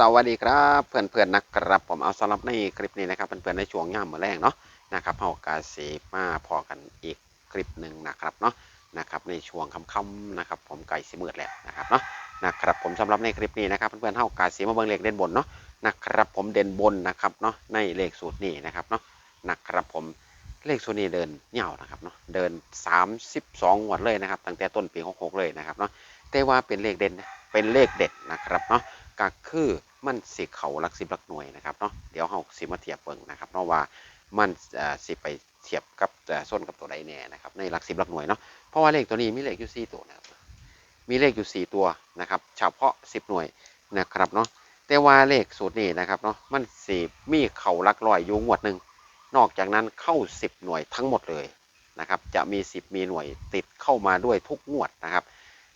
สวัสดีครับเพื่อนเพื่อนๆนะครับผมเอาสำหรับในคลิปนี้นะครับเพื่อนๆในช่วงย่ามมือแรงเนาะนะครับเฮากาสีมาพอกันอีกคลิปหนึ่งนะครับเนาะนะครับในช่วงค่ำๆนะครับผมไก่สีมืดแล้วนะครับเนาะนะครับผมสำหรับในคลิปนี้นะครับเพื่อนๆเฮากาสีมาเบิ่งเลขเด่นบนเนาะนะครับผมเด่นบนนะครับเนาะในเลขสูตรนี้นะครับเนาะนะครับผมเลขสูตรนี้เดินเหย่านะครับเนาะเดิน 32งวดเลยนะครับตั้งแต่ต้นปี66เลยนะครับเนาะแต่ว่าเป็นเลขเด่นเป็นเลขเด็ดนะครับเนาะก็คือ มันสิเขาลักสิบลักหน่วยนะครับเนาะเดี๋ยวเราสิมาเทียบเบิ่งนะครับเนาะว่ามันอ่อสิไปเทียบกับอ่อส้นกับตัวใดแน่นะครับในหลักสิบหลักหน่วยเนาะเพราะว่าเลขตัวนี้มีเลขอยู่สี่ตัวนะครับมีเลขอยู่สี่ตัวนะครับเฉพาะสิบหน่วยนะครับเนาะแต่ว่าเลขสูตรนี้นะครับเนาะมันสิมีเขาลักร้อยอยู่งวดหนึ่งนอกจากนั้นเข้าสิบหน่วยทั้งหมดเลยนะครับจะมีสิบมีหน่วยติดเข้ามาด้วยทุกงวดนะครับ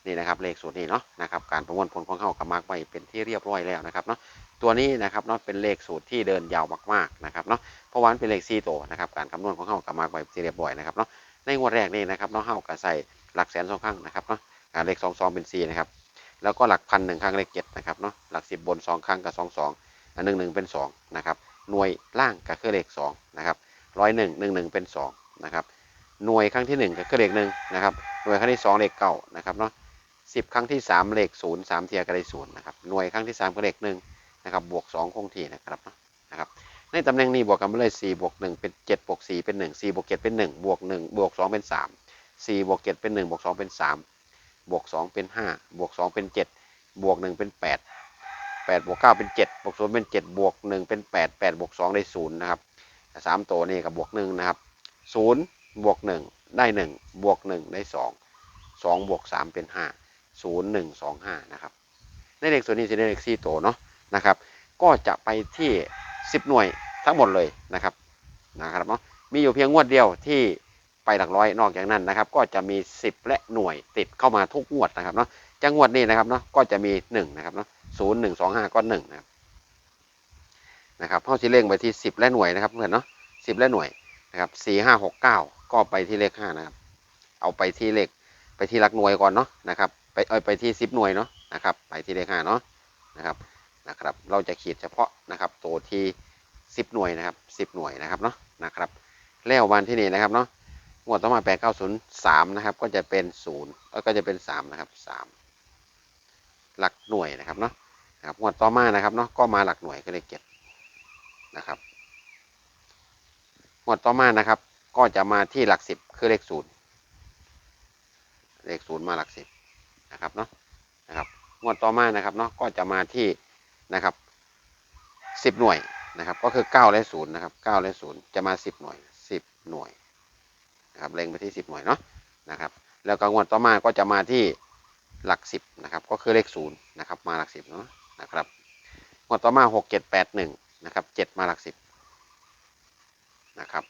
นี่นะครับเลขสูตรนี้เนาะนะครับการประมวลผลของเขากับมาร์กไว้เป็นที่เรียบร้อยแล้วนะครับเนาะตัวนี้นะครับเนาะเป็นเลขสูตรที่เดินยาวมากๆนะครับเนาะเพราะว่านเป็นเลข4ตัวนะครับการคำนวณของเขากับมาร์กไว้เป็นที่เรียบร้อยนะครับเนาะในงวดแรกนี่นะครับเนาะเขาก็ใส่หลักแสนสองครั้งนะครับเนาะเลขสองสองเป็น4นะครับแล้วก็หลักพันหนึ่งครั้งเลขเจ็ดนะครับเนาะหลักสิบบนสองครั้งกับสองสองอันหนึ่งหนึ่งเป็นสองนะครับหน่วยล่างก็คือเลขสองนะครับร้อยหนึ่งหนึ่งหนึ่งเป็นสองนะครับหน่วยครั้งที่หนึ่งก็คือเลขหนึ่งนะครับหน่วยครั้งที่สองเลขเก้านะครับเนาะ สิบครั้งที่สามเลขศูนย์สามเทียก็ได้ศูนย์นะครับหน่วยครั้งที่สามก็เลขหนึ่งนะครับบวกสองคงที่นะครับนะครับในตำแหน่งนี้บวกกันไปเลยสี่บวกหนึ่งเป็นเจ็ดบวกสี่เป็นหนึ่งสี่บวกเจ็ดเป็นหนึ่งบวกหนึ่งบวกสองเป็นสามสี่บวกเจ็ดเป็นหนึ่งบวกสองเป็นสามบวกสองเป็นห้าบวกสองเป็นเจ็ดบวกหนึ่งเป็นแปดแปดบวกเก้าเป็นเจ็ดบวกศูนย์เป็นเจ็ดบวกหนึ่งเป็นแปดแปดบวกสองได้ศูนย์นะครับสามตัวนี่กับบวกหนึ่งนะครับศูนย์บวกหนึ่งได้หนึ่งบวกหนึ่งได้สองสองบวกสามเป็นห้า ศูนย์หนึ่งสองห้านะครับ ในเลขส่วนนี้จะได้เลขสี่ตัวเนาะนะครับ ก็จะไปที่สิบหน่วยทั้งหมดเลยนะครับนะครับเนาะมีอยู่เพียงงวดเดียวที่ไปหลักร้อยนอกจากนั้นนะครับ ก็จะมีสิบและหน่วยติดเข้ามาทุกงวดนะครับเนาะจังงวดนี้นะครับเนาะก็จะมีหนึ่งนะครับเนาะศูนย์หนึ่งสองห้าก็หนึ่งนะครับนะครับเข้าที่เลขไปที่สิบและหน่วยนะครับเพื่อนเนาะสิบและหน่วยนะครับสี่ห้าหกเก้าก็ไปที่เลขห้านะครับ เอาไปที่เลขไปที่หลักหน่วยก่อนเนาะนะครับ ไปเอยไปที่สิบหน่วยเนาะนะครับ ไปที่เลขห้าเนาะนะครับนะครับ เราจะขีดเฉพาะนะครับตัวที่สิบหน่วยนะครับสิบหน่วยนะครับเนาะนะครับ แล้ววันที่นี่นะครับเนาะงวดต่อมาแปดเก้าศูนย์สามนะครับ ก็จะเป็นศูนย์ก็จะเป็นสามนะครับสามหลักหน่วยนะครับเนาะนะครับงวดต่อมานะครับเนาะก็มาหลักหน่วยก็เลยเก็บนะครับงวดต่อมานะครับ ก็จะมาที่หลักสิบคือเลขศูนย์เลขศูนย์มาหลักสิบ นะครับเนาะนะครับงวดต่อมานะครับเนาะก็จะมาที่นะครับสิบหน่วยนะครับ ก็คือเก้าและศูนย์นะครับเก้าและศูนย์จะมาสิบหน่วยสิบหน่วยนะครับเล็งไปที่สิบหน่วยเนาะนะครับแล้วก็งวดต่อมาก็จะมาที่หลักสิบนะครับก็คือเลขศูนย์นะครับมาหลักสิบเนาะนะครับงวดต่อมาหกเจ็ดแปดหนึ่งนะครับเจ็ดมาหลักสิบนะครับ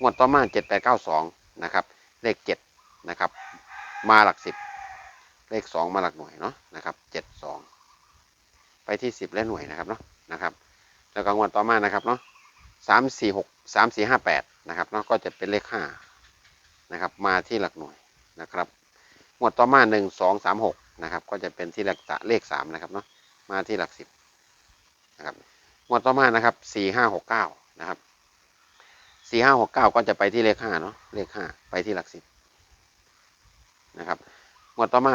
งวดต่อมาเจ็ดแปดเก้าสองนะครับเลขเจ็ดนะครับมาหลักสิบ เลขสองมาหลักหน่วยเนาะนะครับเจ็ดสองไปที่สิบและหน่วยนะครับเนาะนะครับ แล้วก็งวดต่อมานะครับเนาะสามสี่หกสามสี่ห้าแปดนะครับเนาะก็จะเป็นเลขห้านะครับมาที่หลักหน่วยนะครับงวดต่อมาหนึ่งสองสามหกนะครับก็จะเป็นที่หลักสะเลขสามนะครับเนาะมาที่หลักสิบนะครับงวดต่อมานะครับสี่ห้าหกเก้านะครับสี่ห้าหกเก้าก็จะไปที่เลขห้าเนาะเลขห้าไปที่หลักสิบนะครับ งวดต่อมา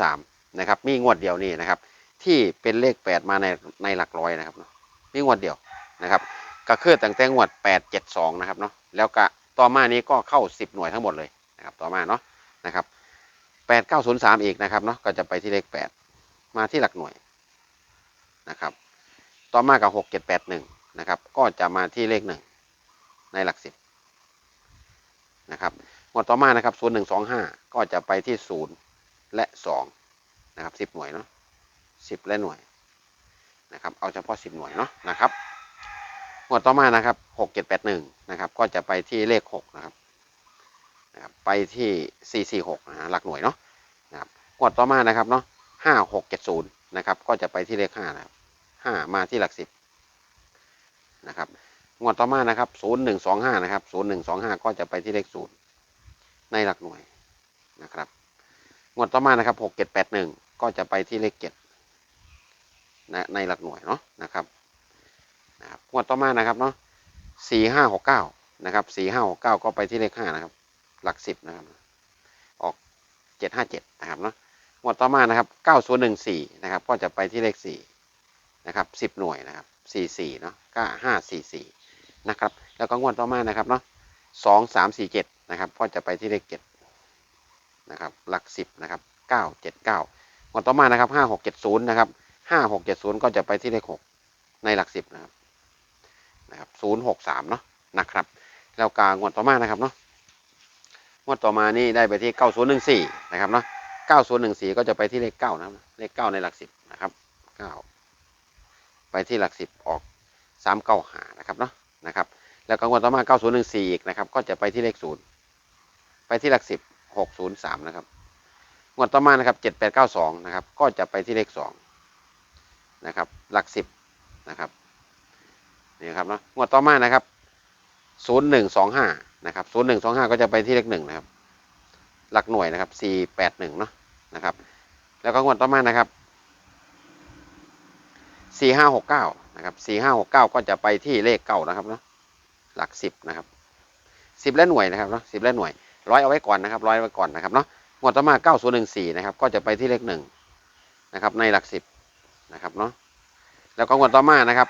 8903นะครับมีงวดเดียวนี่นะครับ ที่เป็นเลข 8 มาในในหลักร้อยนะครับเนาะมีงวดเดียวนะครับก็คือตั้งแต่งวด 872นะครับเนาะแล้วก็ต่อมานี้ก็เข้า 10 หน่วยทั้งหมดเลยนะครับต่อมาเนาะนะครับ8903อีกนะครับเนาะก็จะไปที่เลข 8 มาที่หลักหน่วยนะครับต่อมากับ 6781นะครับก็จะมาที่เลข 1 ในหลัก 10นะครับงวดต่อมานะครับศูนย์หนึ่งสองห้าก็จะไปที่ศูนย์ และสองนะครับสิบหน่วยเนาะสิบและหน่วยนะครับเอาเฉพาะสิบหน่วยเนาะนะครับงวดต่อมานะครับหกเจ็ดแปดหนึ่งนะครับก็จะไปที่เลขหกนะครับนะครับไปที่สี่สี่หกนะฮะหลักหน่วยเนาะนะครับงวดต่อมานะครับเนาะห้าหกเจ็ดศูนย์นะครับก็จะไปที่เลขห้านะครับห้ามาที่หลักสิบนะครับงวดต่อมานะครับศูนย์หนึ่งสองห้านะครับศูนย์หนึ่งสองห้าก็จะไปที่เลขศูนย์ในหลักหน่วยนะครับ งวดต่อมานะครับหกเจ็ดแปดหนึ่งก็จะไปที่เลขเจ็ดนะในหลักหน่วยเนาะนะครับนะครับงวดต่อมานะครับเนาะสี่ห้าหกเก้านะครับสี่ห้าหกเก้าก็ไปที่เลขห้านะครับ หลักสิบนะครับ ออกเจ็ดห้าเจ็ดนะครับเนาะงวดต่อมานะครับเก้าศูนย์หนึ่งสี่นะครับ ก็จะไปที่เลขสี่นะครับสิบหน่วยนะครับสี่สี่เนาะเก้าห้าสี่สี่นะครับ แล้วก็งวดต่อมานะครับเนาะสองสามสี่เจ็ดนะครับ ก็จะไปที่เลขเจ็ด นะครับหลักสิบนะครับเก้าเจ็ดเก้างวดต่อมานะครับห้าหกเจ็ดศูนย์นะครับห้าหกเจ็ดศูนย์ก็จะไปที่เลขหกในหลักสิบนะครับนะครับศูนย์หกสามเนาะนะครับ แล้วกางวดต่อมานะครับเนาะงวดต่อมานี่ได้ไปที่เก้าศูนย์หนึ่งสี่นะครับเนาะเก้าศูนย์หนึ่งสี่ก็จะไปที่เลขเก้านะครับเลขเก้าในหลักสิบนะครับเก้าไปที่หลักสิบออกสามเก้าหานะครับเนาะนะครับ แล้วก็งวดต่อมาเก้าศูนย์หนึ่งสี่อีกนะครับ ก็จะไปที่เลขศูนย์ไปที่หลักสิบ หกศูนย์สามนะครับงวดต่อมานะครับเจ็ดแปดเก้าสองนะครับ ก็จะไปที่เลขสองนะครับ หลักสิบนะครับนี่ครับเนาะงวดต่อมานะครับศูนย์หนึ่งสองห้านะครับศูนย์หนึ่งสองห้าก็จะไปที่เลขหนึ่งนะครับ หลักหน่วยนะครับสี่แปดหนึ่งเนาะนะครับ แล้วก็งวดต่อมานะครับสี่ห้าหกเก้านะครับสี่ห้าหกเก้าก็จะไปที่เลขเก้านะครับเนาะหลักสิบนะครับสิบและหน่วยนะครับเนาะสิบและหน่วย ร้อยเอาไว้ก่อนนะครับร้อยเอาไว้ก่อนนะครับเนาะงวดต่อมาเก้าศูนย์หนึ่งสี่นะครับ ก็จะไปที่เลขหนึ่งนะครับ ในหลักสิบนะครับเนาะแล้วก็งวดต่อมานะครับ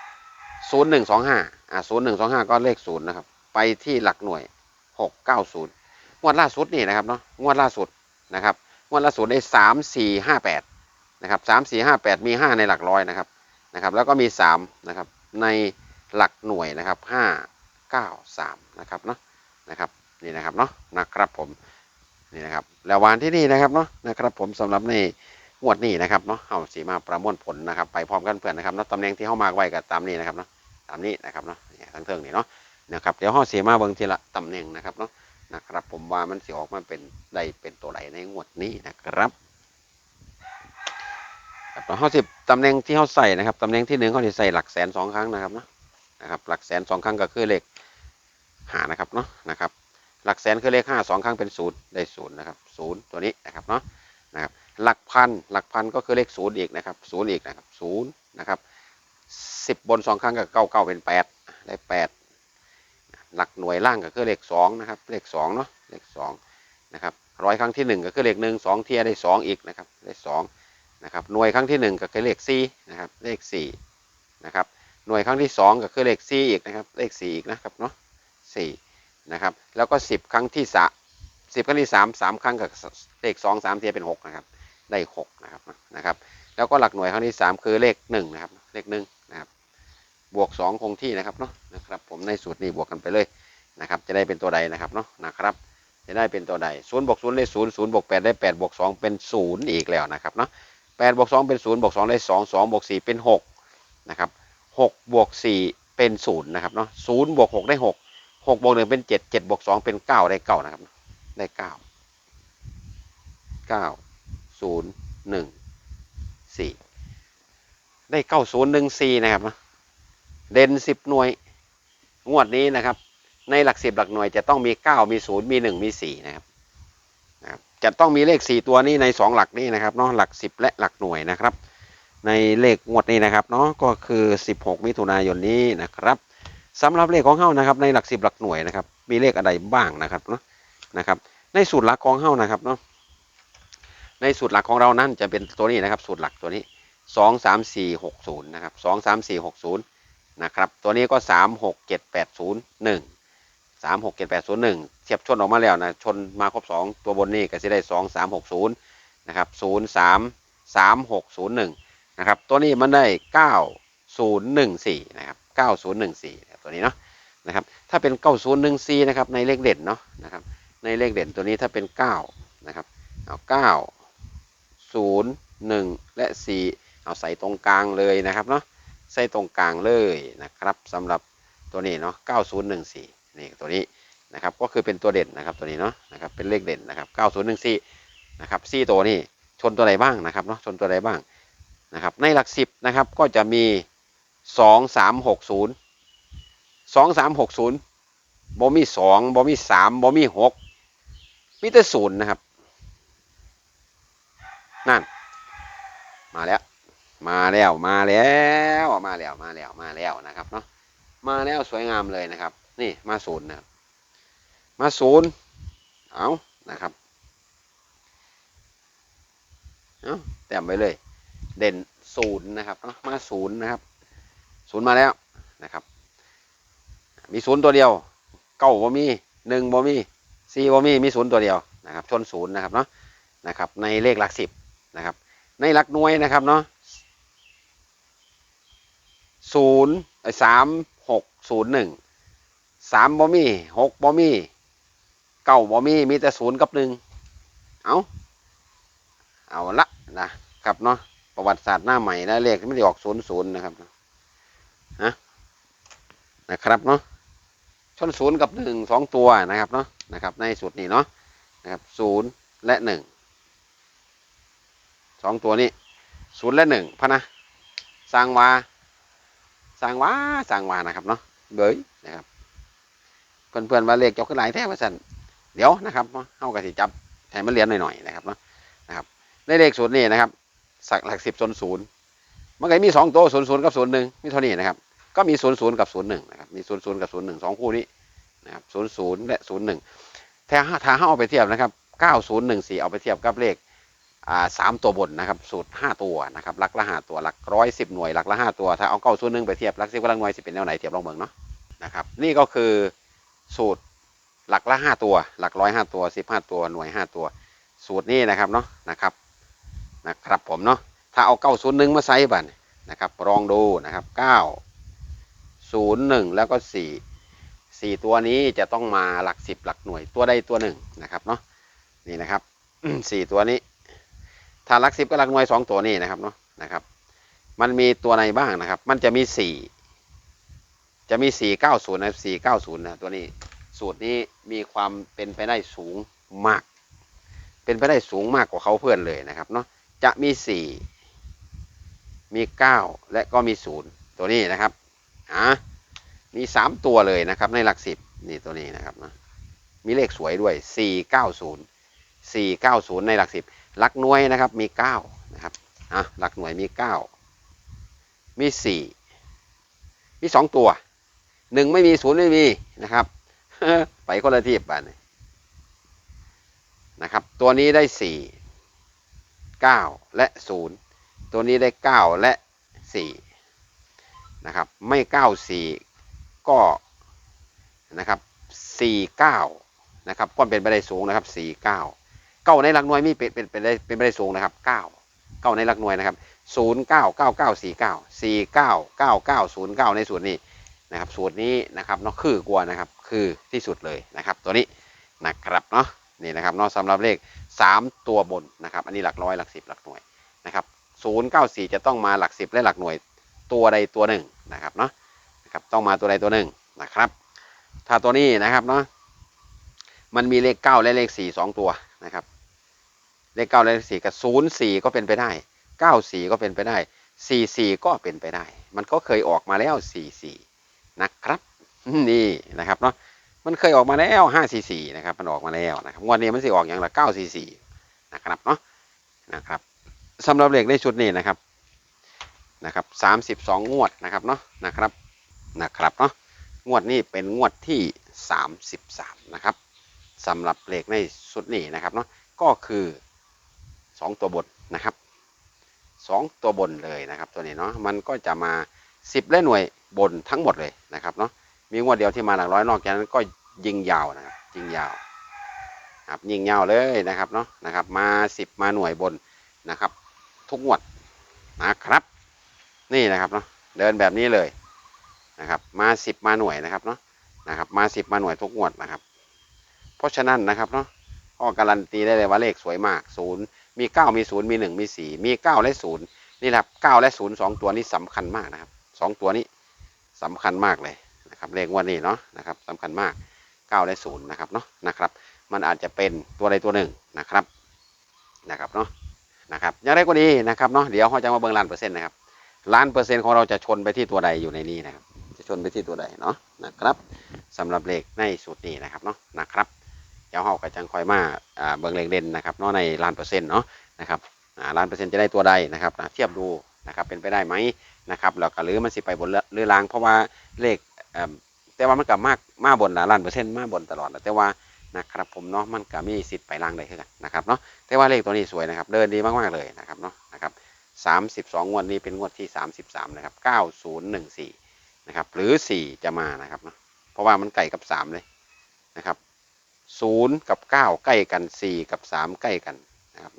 ศูนย์หนึ่งสองห้าอ่าศูนย์หนึ่งสองห้าก็เลขศูนย์นะครับ ไปที่หลักหน่วยหกเก้าศูนย์งวดล่าสุดนี่นะครับเนาะงวดล่าสุดนะครับงวดล่าสุดได้สามสี่ห้าแปดนะครับสามสี่ห้าแปดมีห้าในหลักร้อยนะครับนะครับ แล้วก็มีสามนะครับในหลักหน่วยนะครับห้าเก้าสามนะครับเนาะนะครับ นี่นะครับเนาะนะครับผมนี่นะครับแล้ววันที่นี่นะครับเนาะนะครับผมสำหรับในงวดนี้นะครับเนาะเอาสีมาประมวลผลนะครับ ไปพร้อมกันเพื่อนนะครับเนาะตำแหน่งที่เข้ามาไว้กับตามนี้นะครับเนาะตามนี้นะครับเนาะทั้งเทิงนี่เนาะนะครับเดี๋ยวห้อสีมาเบิ่งทีละตำแหน่งนะครับเนาะนะครับผมว่ามันสิออกมาเป็นได้เป็นตัวไหนในงวดนี้นะครับครับห้าสิบตำแหน่งที่เขาใส่นะครับตำแหน่งที่หนึ่งเขาจะใส่หลักแสนสองครั้งนะครับเนาะนะครับหลักแสนสองครั้งก็คือเลขหานะครับเนาะนะครับ หลักแสนคือเลขห้าสองครั้งเป็นศูนย์ได้ศูนย์นะครับศูนย์ตัวนี้นะครับเนาะนะครับหลักพันหลักพันก็คือเลขศูนย์อีกนะครับศูนย์อีกนะครับศูนย์นะครับสิบบนสองครั้งก็เก้าเก้าเป็นแปดได้แปดหลักหน่วยล่างก็คือเลขสองนะครับเลขสองเนาะเลขสองนะครับร้อยครั้งที่หนึ่งก็คือเลขหนึ่งสองเทียได้สองอีกนะครับได้สองนะครับหน่วยครั้งที่หนึ่งก็คือเลขสี่นะครับเลขสี่นะครับหน่วยครั้งที่สองก็คือเลขสี่อีกนะครับเลขสี่อีกนะครับเนาะสี่ นะครับ แล้วก็สิบครั้งที่สามสิบครั้งที่สามสามครั้งกับเลขสองสามเทียเป็นหกนะครับ ได้หกนะครับนะครับ แล้วก็หลักหน่วยครั้งที่สามคือเลขหนึ่งนะครับเลขหนึ่งนะครับบวกสองคงที่นะครับเนาะนะครับผมในสูตรนี้บวกกันไปเลยนะครับ จะได้เป็นตัวใดนะครับเนาะนะครับ จะได้เป็นตัวใดศูนย์บวกศูนย์ได้ศูนย์ศูนย์บวกแปดได้แปดบวกสองเป็นศูนย์อีกแล้วนะครับเนาะแปดบวกสองเป็นศูนย์บวกสองได้สองสองบวกสี่เป็นหกนะครับหกบวกสี่เป็นศูนย์นะครับเนาะศูนย์บวกหกได้หก หกบวกหนึ่งเป็นเจ็ดเจ็ดบวกสองเป็นเก้าได้เก้านะครับ ได้เก้าเก้าศูนย์หนึ่งสี่ได้เก้าศูนย์หนึ่งสี่นะครับ เด่นสิบหน่วย งวดนี้นะครับ ในหลักสิบหลักหน่วยจะต้องมีเก้ามีศูนย์มีหนึ่งมีสี่นะครับนะครับจะต้องมีเลขสี่ตัวนี้ในสองหลักนี้นะครับเนาะหลักสิบและหลักหน่วยนะครับ ในเลขงวดนี้นะครับเนาะก็คือสิบหกมิถุนายนนี้นะครับ สำหรับเลขของเฮ้านะครับในหลักสิบหลักหน่วยนะครับ มีเลขอะไรบ้างนะครับเนาะนะครับ ในสูตรหลักของเฮ้านะครับเนาะในสูตรหลักของเรานั้นจะเป็นตัวนี้นะครับ สูตรหลักตัวนี้สองสามสี่หกศูนย์นะครับสองสามสี่หกศูนย์นะครับตัวนี้ก็สามหกเจ็ดแปดศูนย์หนึ่งสามหกเจ็ดแปดศูนย์หนึ่งเทียบชนออกมาแล้วนะชนมาครบสองตัวบนนี่ก็จะได้สองสามหกศูนย์นะครับศูนย์สามสามหกศูนย์หนึ่งนะครับตัวนี้มันได้เก้าศูนย์หนึ่งสี่นะครับเก้าศูนย์หนึ่งสี่ ตัวนี้เนาะนะครับถ้าเป็นเก้าศูนย์หนึ่งสี่นะครับในเลขเด่นเนาะนะครับในเลขเด่นตัวนี้ถ้าเป็นเก้านะครับเอาเก้าศูนย์หนึ่งและสี่เอาใส่ตรงกลางเลยนะครับเนาะใส่ตรงกลางเลยนะครับสำหรับตัวนี้เนาะ9014นี่ตัวนี้นะครับก็คือเป็นตัวเด่นนะครับตัวนี้เนาะนะครับเป็นเลขเด่นนะครับ9014นะครับ4ตัวนี้ชนตัวไหนบ้างนะครับเนาะชนตัวไหนบ้างนะครับในหลักสิบนะครับก็จะมี 2360 2360บ่มี2บ่มี3บ่มี6มีแต่ศูนย์นะครับ นั่น มาแล้ว มาแล้วมาแล้วมาแล้วมาแล้วมาแล้วนะครับเนาะมาแล้วสวยงามเลยนะครับ นี่มาศูนย์นะครับมาศูนย์เอานะครับเอาแต้มไปเลย เด่นศูนย์นะครับเนาะมาศูนย์นะครับศูนย์มาแล้วนะครับ มีศูนย์ตัวเดียว เก้าบ่มีหนึ่งบ่มีสี่บ่มีมีศูนย์ตัวเดียวนะครับชนศูนย์นะครับเนาะนะครับ ในเลขหลักสิบนะครับ ในหลักหน่วยนะครับเนาะศูนย์สามหกศูนย์หนึ่งสามบ่มีหกบ่มีเก้าบ่มีมีแต่ศูนย์กับหนึ่งเอาเอาละนะครับเนาะประวัติศาสตร์หน้าใหม่นะเลขไม่ได้ออกศูนย์ศูนย์นะครับฮะนะครับเนาะ ชนศูนย์กับหนึ่งสองตัวนะครับเนาะนะครับ ในสูตรนี้เนาะนะครับศูนย์และหนึ่งสองตัวนี้ศูนย์และหนึ่งพะนะสร้างวาสร้างวาสร้างวานะครับเนาะเบยนะครับเพื่อนๆว่าเลขเจ้าขึ้นหลายแท้ว่าสันเดี๋ยวนะครับเนาะเข้ากะสิจับให้มันเรียนหน่อยๆนะครับเนาะนะครับในเลขศูนย์นี่นะครับสักหลักสิบศูนศูนย์มันก็มีสองตัวศูนย์ศูนย์กับศูนย์หนึ่งมีเท่านี้นะครับ ก็มีศูนย์ศูนย์กับศูนย์หนึ่งนะครับ มีศูนย์ศูนย์กับศูนย์หนึ่งสองคู่นี้นะครับศูนย์ศูนย์และศูนย์หนึ่งถ้าถ้าเอาไปเทียบนะครับเก้าศูนย์หนึ่งสี่เอาไปเทียบกับเลขอ่าสามตัวบนนะครับ สูตรห้าตัวนะครับหลักละห้าตัวหลักร้อยสิบหน่วยหลักละห้าตัว ถ้าเอาเก้าส่วนหนึ่งไปเทียบหลักสิบกำลังหน่วยสิเป็นแนวไหนเทียบลองเบิ่งเนาะนะครับนี่ก็คือสูตรหลักละห้าตัว หลักร้อยห้าตัวสิบห้าตัวหน่วยห้าตัว สูตรนี้นะครับเนาะนะครับนะครับผมเนาะถ้าเอาเก้าศูนย์หนึ่งมาใส่บันนะครับลองดูนะครับเก้า ศูนย์หนึ่งแล้วก็สี่สี่ตัวนี้จะต้องมาหลักสิบหลักหน่วยตัวใดตัวหนึ่งนะครับเนาะนี่นะครับสี่ตัวนี้ ถ้าหลักสิบก็หลักหน่วยสองตัวนี้นะครับเนาะนะครับ มันมีตัวไหนบ้างนะครับ มันจะมีสี่จะมีสี่เก้าศูนย์นะสี่เก้าศูนย์นะตัวนี้ สูตรนี้มีความเป็นไปได้สูงมาก เป็นไปได้สูงมากกว่าเขาเพื่อนเลยนะครับเนาะจะมีสี่มีเก้าและก็มีศูนย์ตัวนี้นะครับ อะมีสามตัวเลยนะครับในหลักสิบนี่ตัวนี้นะครับนะมีเลขสวยด้วยสี่เก้าศูนย์สี่เก้าศูนย์ในหลักสิบหลักหน่วยนะครับมีเก้านะครับอะหลักหน่วยมีเก้ามีสี่มีสองตัวหนึ่งไม่มีศูนย์ไม่มีนะครับ ไปคนละทีบ้านนะครับ ตัวนี้ได้สี่เก้าและศูนย์ตัวนี้ได้เก้าและสี่ นะครับ ไม่เก้าสี่ก็นะครับสี่เก้านะครับก็เป็นไปได้สูงนะครับสี่เก้าเก้าในหลักหน่วยมีเป็นเป็นเป็นได้เป็นไปได้สูงนะครับเก้าเก้าในหลักหน่วยนะครับศูนย์เก้าเก้าเก้าสี่เก้าสี่เก้าเก้าเก้าศูนย์เก้าในสูตรนี้นะครับสูตรนี้นะครับเนาะคือกลัวนะครับคือที่สุดเลยนะครับ ตัวนี้นะครับเนาะนี่นะครับเนาะสำหรับเลขสามตัวบนนะครับ อันนี้หลักร้อยหลักสิบหลักหน่วยนะครับศูนย์เก้าสี่จะต้องมาหลักสิบและหลักหน่วย ตัวใดตัวหนึ่งนะครับเนาะนะครับต้องมาตัวใดตัวหนึ่งนะครับ ถ้าตัวนี้นะครับเนาะมันมีเลขเก้าและเลขสี่สองตัวนะครับ เลขเก้าและเลขสี่กับศูนย์สี่ก็เป็นไปได้เก้าสี่ก็เป็นไปได้สี่สี่ก็เป็นไปได้ มันก็เคยออกมาแล้วสี่สี่นะครับ นี่นะครับเนาะมันเคยออกมาแล้วห้าสี่สี่นะครับ มันออกมาแล้วนะครับงวดนี้มันสิออกอย่างละเก้าสี่สี่นะครับเนาะนะครับสำหรับเลขในชุดนี้นะครับ นะครับสามสิบสองงวดนะครับเนาะนะครับนะครับเนาะงวดนี้เป็นงวดที่สามสิบสามนะครับสำหรับเลขในชุดนี้นะครับเนาะก็คือสองตัวบนนะครับสองตัวบนเลยนะครับตัวนี้เนาะมันก็จะมาสิบและหน่วยบนทั้งหมดเลยนะครับเนาะมีงวดเดียวที่มาหลักร้อยนอกจากนั้นก็ยิงยาวนะครับยิงยาวครับยิงยาวเลยนะครับเนาะนะครับมาสิบมาหน่วยบนนะครับ ทุกงวดนะครับ นี่นะครับเนาะเดินแบบนี้เลยนะครับมาสิบมาหน่วยนะครับเนาะนะครับมาสิบมาหน่วยทุกงวดนะครับ เพราะฉะนั้นนะครับเนาะก็การันตีได้เลยว่าเลขสวยมากศูนย์มีเก้ามีศูนย์มีหนึ่งมีสี่มีเก้าและศูนย์นี่แหละเก้าและศูนย์สองตัวนี้สำคัญมากนะครับสองตัวนี้สำคัญมากเลยนะครับเลขวันนี้เนาะนะครับสำคัญมากเก้าและศูนย์นะครับเนาะนะครับ มันอาจจะเป็นตัวใดตัวหนึ่งนะครับนะครับเนาะนะครับอย่างไรก็ดีนะครับเนาะเดี๋ยวเราจะมาเบิ่งล้านเปอร์เซ็นต์นะครับ ล้านเปอร์เซ็นต์ของเราจะชนไปที่ตัวใดอยู่ในนี้นะครับ จะชนไปที่ตัวใดเนาะนะครับสำหรับเลขในสูตรนี้นะครับเนาะนะครับเดี๋ยวเราก็จังคอยมาอ่าเบิ่งเลขเด่นนะครับเนาะในล้านเปอร์เซ็นต์เนาะนะครับอ่าล้านเปอร์เซ็นต์จะได้ตัวใดนะครับเทียบดูนะครับเป็นไปได้ไหมนะครับแล้วก็หรือมันสิไปบนหรือล่างเพราะว่าเลขเอิ่มแต่ว่ามันก็มากมาบนละล้านเปอร์เซ็นต์มาบนตลอดแต่ว่านะครับผมเนาะมันก็มีสิทธิ์ไปล่างได้คือกันนะครับเนาะแต่ว่าเลขตัวนี้สวยนะครับ เดินดีมากๆเลยนะครับเนาะนะครับ สามสิบสองงวดนี้เป็นงวดที่สามสิบสามนะครับเก้าศูนย์หนึ่งสี่นะครับ หรือสี่จะมานะครับเนาะเพราะว่ามันไก่กับสามเลยนะครับศูนย์กับเก้าใกล้กันสี่กับสามใกล้กันนะครับ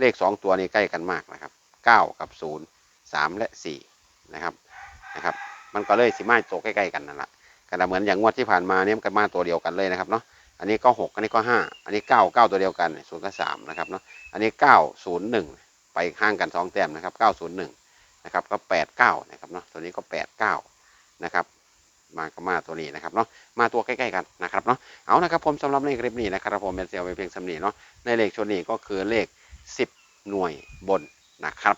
เลขสองตัวนี้ใกล้กันมากนะครับเก้ากับศูนย์สามและสี่นะครับ นะครับ มันก็เลยสิมาโตวใกล้ๆกันนั่นแหละก็เหมือนอย่างงวดที่ผ่านมาเนี่ยมันก็มาตัวเดียวกันเลยนะครับเนาะอันนี้ก็หกอันนี้ก็ห้าอันนี้เก้าเก้าตัวเดียวกันศูนกับสามนะครับเนาะอันนี้เก้าศูนย์หนึ่ง ไปห่างกันสองแต้มนะครับเก้าศูนย์หนึ่งนะครับก็แปดเก้านะครับเนาะตัวนี้ก็แปดเก้านะครับมาก็มาตัวนี้นะครับเนาะมาตัวใกล้ๆกันนะครับเนาะเอานะครับผมสำหรับในคลิปนี้นะครับผมเป็นเซลล์ไปเพียงสำนีเนาะในเลขชนนี้ก็คือเลขสิบหน่วยบนนะครับ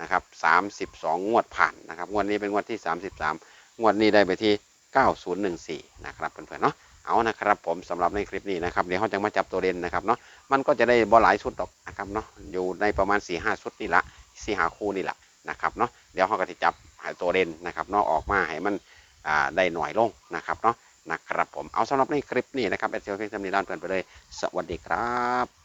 นะครับสามสิบสองงวดผ่านนะครับงวดนี้เป็นงวดที่สามสิบสามงวดนี้ได้ไปที่เก้าศูนย์หนึ่งสี่นะครับเพื่อนๆเนาะ เอานะครับผมสำหรับในคลิปนี้นะครับเดี๋ยวเขาจะมาจับตัวเด่นนะครับเนาะมันก็จะได้บอหลายชุดดอกนะครับเนาะอยู่ในประมาณ4ี่ห้าชุดนี่ละสี่หาคู่นี่แหละนะครับเนาะเดี๋ยวเขาก็จะจับหาตัวเด่นนะครับเนาะออกมาให้มันอ่าได้หน่อยลงนะครับเนาะนะครับผมเอาสำหรับในคลิปนี้นะครับเป็นเซลล์เพียงจำนี้ด้านเพื่อนไปเลย สวัสดีครับ